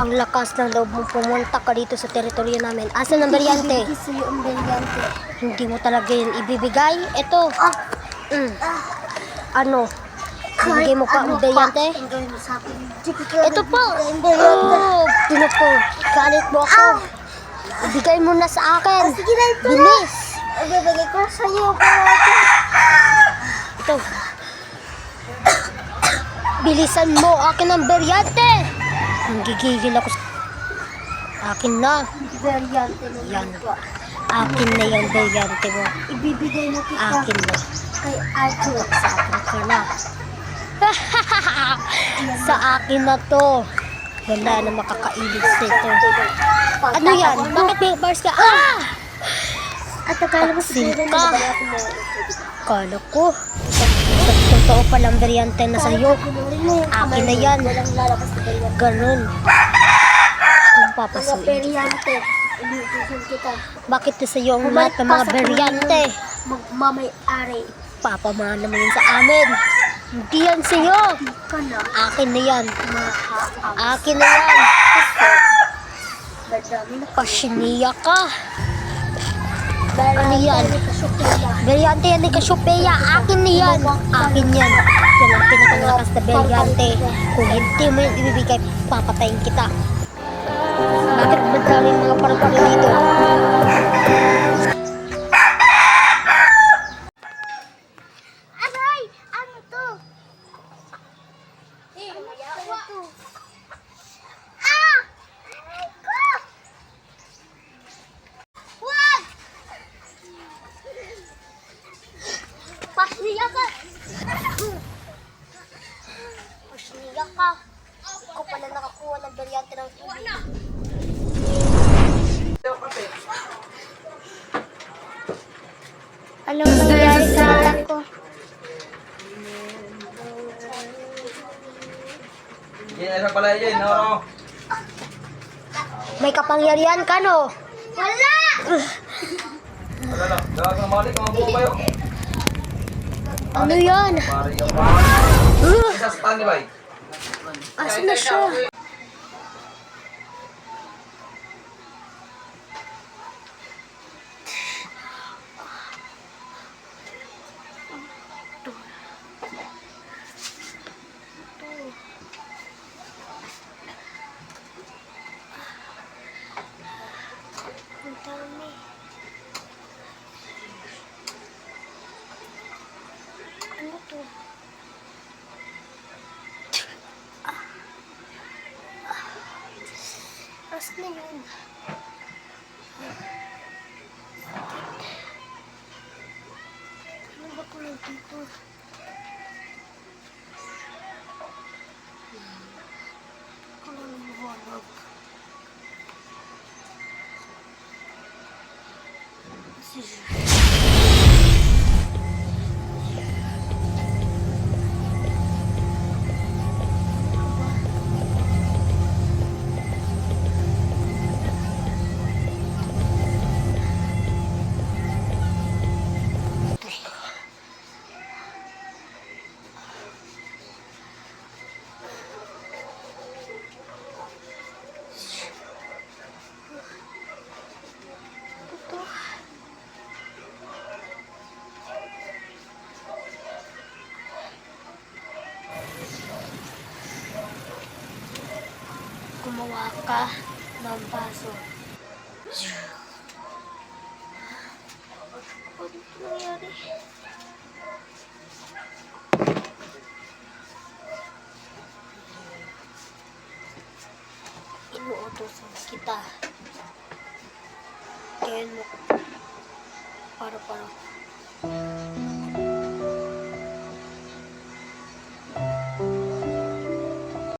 Ang lakas ng loob mo pumunta ka dito sa teritoryo namin. Ibigay sa'yo ang brilyante. Hindi mo talaga yun ibibigay? Ito. Ah, Mm. Ano? Bibigay mo pa ang baryante? Ang. Ito po. Brilyante. Oh, Pino po. Galit mo ako. Ibigay mo na sa akin. Ah, sige na ito na. Bilis. Ibibigay ko sa'yo. Ito. Bilisan mo. Akin ang baryante. Ang gigigil ako. sa- Akin na. Brilyante na Yan. Akin na yung baryante mo. Ibibigay na kita Akin na. kay Arthur. Sa akin ka na. sa akin na to. Wala na makakailig sa ito. Ano yan? Bakit may bars ka? Ah! At akala mo ka. na akong mga Kala ko. Totoo palang baryante na sa'yo. Akin na yan. Ganun. Kung papasuin. Bakit na sa'yo ang lahat ng mga baryante? Magmamay-ari Papamana mo yun sa amin. Hindi yan sa'yo. Akin na yan. Akin na yan. Pasiniya ka. Ano yan? Beryante yan ni Kasyupeya. Akin na yan. Akin yan. Yan ang pinakamalakas na beryante. Kung hindi mo yan ibibigay, papatayin kita. Pasiniya ka. Ikaw pala nakakuha ng beryante ng tubig. Anong nangyari sa anak ko? Yan, isa pala yun, no? May kapangyarihan ka, no? Wala! Wala lang, dapat kang malik, mga buo kayo. Ano yan? Pare yung. Uh, Isa sa tani, bay. Asan na siya? Ang na yun? Ano ba kulay dito? Kulay liwanag. Ito. Gumawa ka ng baso. Ano nangyari? Inuutosan kita. Kaya mo para para